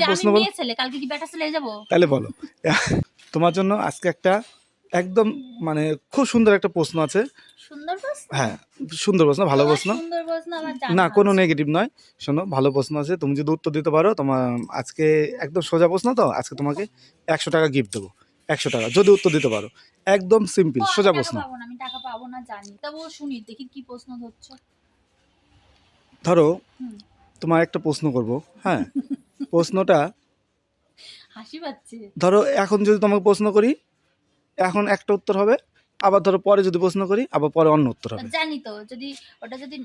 প্রশ্ন বলো। কালকে কি যাব? তাহলে বলো। তোমার জন্য আজকে একটা একদম মানে খুব সুন্দর একটা প্রশ্ন আছে। সুন্দর প্রশ্ন? হ্যাঁ সুন্দর প্রশ্ন ভালো প্রশ্ন। সুন্দর প্রশ্ন আমার না কোনো নেগেটিভ নয়। শোনো ভালো প্রশ্ন আছে। তুমি যদি উত্তর দিতে পারো তোমার আজকে একদম সোজা প্রশ্ন তো? আজকে তোমাকে একশো টাকা গিফট দেবো। একশো টাকা যদি উত্তর দিতে পারো। একদম সিম্পল সোজা প্রশ্ন। আমি টাকা পাবো না জানি। তবু শুনি দেখি কি প্রশ্ন ধরছো। ধরো। তোমার একটা প্রশ্ন করব। হ্যাঁ প্রশ্নটা হাসি পাচ্ছে। ধরো এখন যদি তোমাকে প্রশ্ন করি এখন একটা উত্তর হবে আবার ধরো পরে যদি প্রশ্ন করি আবার পরে অন্য উত্তর হবে। জানি তো যদি ওটা যদি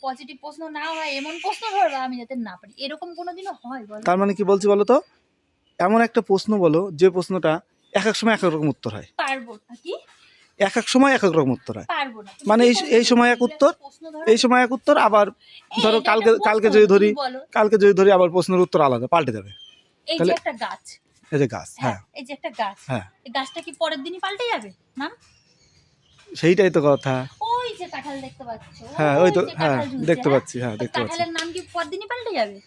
পজিটিভ প্রশ্ন না হয় এমন প্রশ্ন ধরবা আমি যাতে না পারি। এরকম কোনোদিনও হয় বলো। তার মানে কি বলছি বলো তো? এমন একটা প্রশ্ন বলো যে প্রশ্নটা এক এক সময় এক এক রকম উত্তর হয়। পারব। কি? এক এক সময় এক এক রকম উত্তর হয়। মানে এই- এই সময় এক উত্তর, এই সময় এক উত্তর আবার ধরো কালকে- কালকে যদি ধরি- কালকে যদি ধরি আবার প্রশ্নের উত্তর আলাদা পাল্টে যাবে। তাহলে- একটা গাছ। এই যে গাছ হ্যাঁ হ্যাঁ। এই যে একটা গাছ। হ্যাঁ। এই গাছটা কি পরের দিনই পাল্টে যাবে না সেইটাই তো কথা। ওই যে কাঁঠাল দেখতে পাচ্ছ। হ্যাঁ ওই তো হ্যাঁ দেখতে হ্যাঁ? পাচ্ছি হ্যাঁ দেখতে পাচ্ছি। কাঁঠালের নাম কি পরের দিনই পাল্টে যাবে?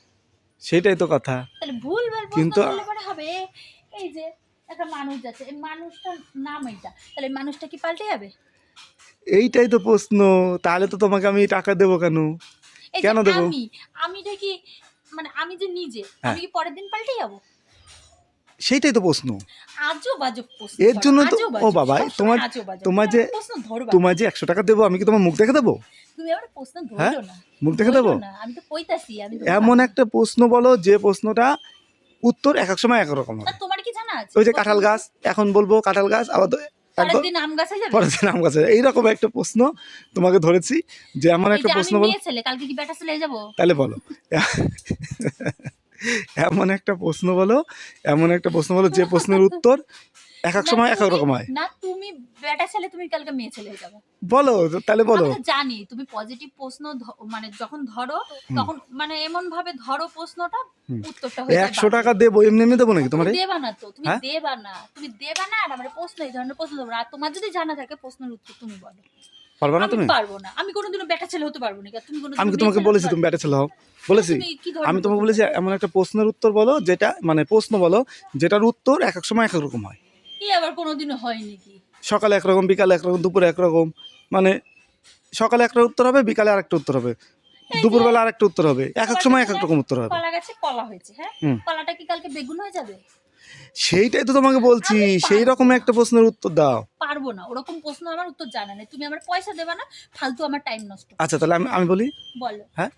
সেইটাই তো কথা। তাহলে ভুল ভালো কিন্তু- হবে। এই যে একটা মানুষ যাচ্ছে। এই মানুষটার নাম এইটা। তাহলে মানুষটা কি পাল্টে যাবে? এইটাই তো প্রশ্ন। তাহলে তো তোমাকে আমি টাকা দেবো কেন? কেন দেবো? আমি আমি কি মানে আমি যে নিজে হ্যাঁ। আমি কি পরের দিন পাল্টে যাব? সেইটাই তো প্রশ্ন। এর জন্য তো- ও বাবা, তোমার- তোমার যে- তোমায় যে একশো টাকা দেবো আমি কি তোমার মুখ দেখে দেবো? হ্যাঁ? মুখ দেখে দেবো? এমন একটা প্রশ্ন বলো যে প্রশ্নটা উত্তর এক এক সময় এক রকম হবে তোমার আছে ওই যে কাঁঠাল গাছ এখন বলব কাঁঠাল গাছ আবার পরের দিন আম গাছে এইরকম একটা প্রশ্ন তোমাকে ধরেছি যে এমন একটা প্রশ্ন বলো তাহলে বলো। এমন একটা প্রশ্ন বলো এমন একটা প্রশ্ন বলো যে প্রশ্নের উত্তর এক এক সময় এক এক রকম হয়। না তুমি বেটা ছেলে তুমি কালকে মেয়ে ছেলে হয়ে যাবে। বলো তাহলে বলো। আমি তো জানি তুমি পজিটিভ প্রশ্ন মানে যখন ধরো তখন মানে এমন ভাবে ধরো প্রশ্নটা উত্তরটা হয়ে একশো বাকি। টাকা দেবো এমনি এমনি দেবো নাকি তোমার? দেবা না তো তুমি হ্যাঁ? দেবা না তুমি দেবা না আর আমার প্রশ্ন এই ধরনের প্রশ্ন দেবো। আর তোমার যদি জানা থাকে প্রশ্নের উত্তর তুমি বলো। পারবে না তুমি? পারব না। আমি কোনোদিনও বেটা ছেলে হতে পারব না তুমি আমি তোমাকে বলেছি তুমি ব্যাটে ছেলে হও? বলেছি। আমি তোমাকে বলেছি এমন একটা প্রশ্নের উত্তর বলো যেটা মানে প্রশ্ন বলো যেটার উত্তর এক এক সময় এক এক রকম হয়। কি আবার কোনোদিনও হয় নাকি? সকালে একরকম বিকালে একরকম দুপুরে একরকম মানে সকালে একটা উত্তর হবে বিকালে আরেকটা উত্তর হবে দুপুরবেলা আরেকটা উত্তর হবে এক এক সময় এক এক রকম উত্তর হবে। কলা গাছে কলা হয়েছে হ্যাঁ। কলাটা কি কালকে বেগুন হয়ে যাবে? সেইটাই তো তোমাকে বলছি সেই রকম একটা প্রশ্নের উত্তর দাও। পারব না। ওরকম প্রশ্ন আমার উত্তর জানা নেই। তুমি আমার পয়সা দেবা না ফালতু আমার টাইম নষ্ট আচ্ছা তাহলে আমি আমি বলি? বলো হ্যাঁ?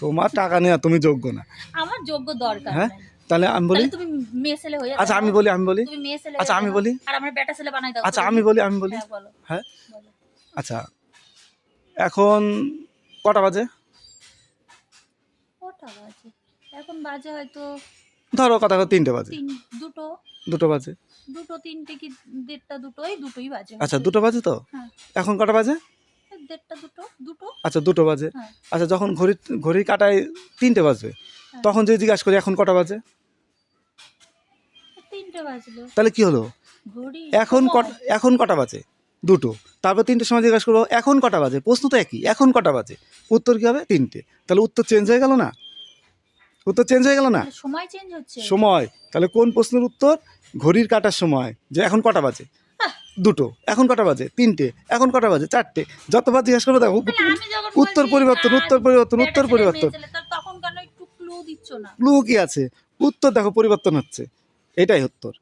তোমার টাকা নেওয়া তুমি যোগ্য না। আমার যোগ্য দরকার হ্যাঁ? তাহলে আমি বলি? তুমি মেয়ে ছেলে হয়ে আচ্ছা আমি বলি আমি বলি? তুমি মেয়ে ছেলে আচ্ছা আমি বলি? আর আমার বেটা ছেলে বানাই দাও। আচ্ছা আমি বলি আমি বলি? হ্যাঁ হ্যাঁ? আচ্ছা এখন কটা বাজে? কটা বাজে? এখন বাজে হয়তো ধরো কথা তিনটে বাজে। দুটো। দুটো বাজে? দুটো তিনটে কি দেড়টা দুটো এই দুটোই বাজে। আচ্ছা দুটো বাজে তো? হ্যাঁ। এখন কটা বাজে? দেড়টা দুটো দুটো। আচ্ছা দুটো বাজে। হ্যাঁ। আচ্ছা যখন ঘড়ি ঘড়ি কাটায় তিনটে বাজবে হ্যাঁ। তখন যদি জিজ্ঞাসা করি এখন কটা বাজে? তিনটে বাজলো। তাহলে কি হলো? এখন এখন কটা বাজে? দুটো। তারপর তিনটের সময় জিজ্ঞাসা করব এখন কটা বাজে? প্রশ্ন তো একই এখন কটা বাজে? উত্তর কি হবে? তিনটে। তাহলে উত্তর চেঞ্জ হয়ে গেল না? উত্তর চেঞ্জ হয়ে গেল না? সময় চেঞ্জ হচ্ছে। সময়। তাহলে কোন প্রশ্নের উত্তর? ঘড়ির কাটার সময় যে এখন কটা বাজে? দুটো এখন কটা বাজে? তিনটে এখন কটা বাজে? চারটে। যত যতবার জিজ্ঞাসা করব দেখো উত্তর পরিবর্তন উত্তর পরিবর্তন উত্তর পরিবর্তন। ক্লু কি আছে? উত্তর দেখো পরিবর্তন হচ্ছে। এটাই উত্তর।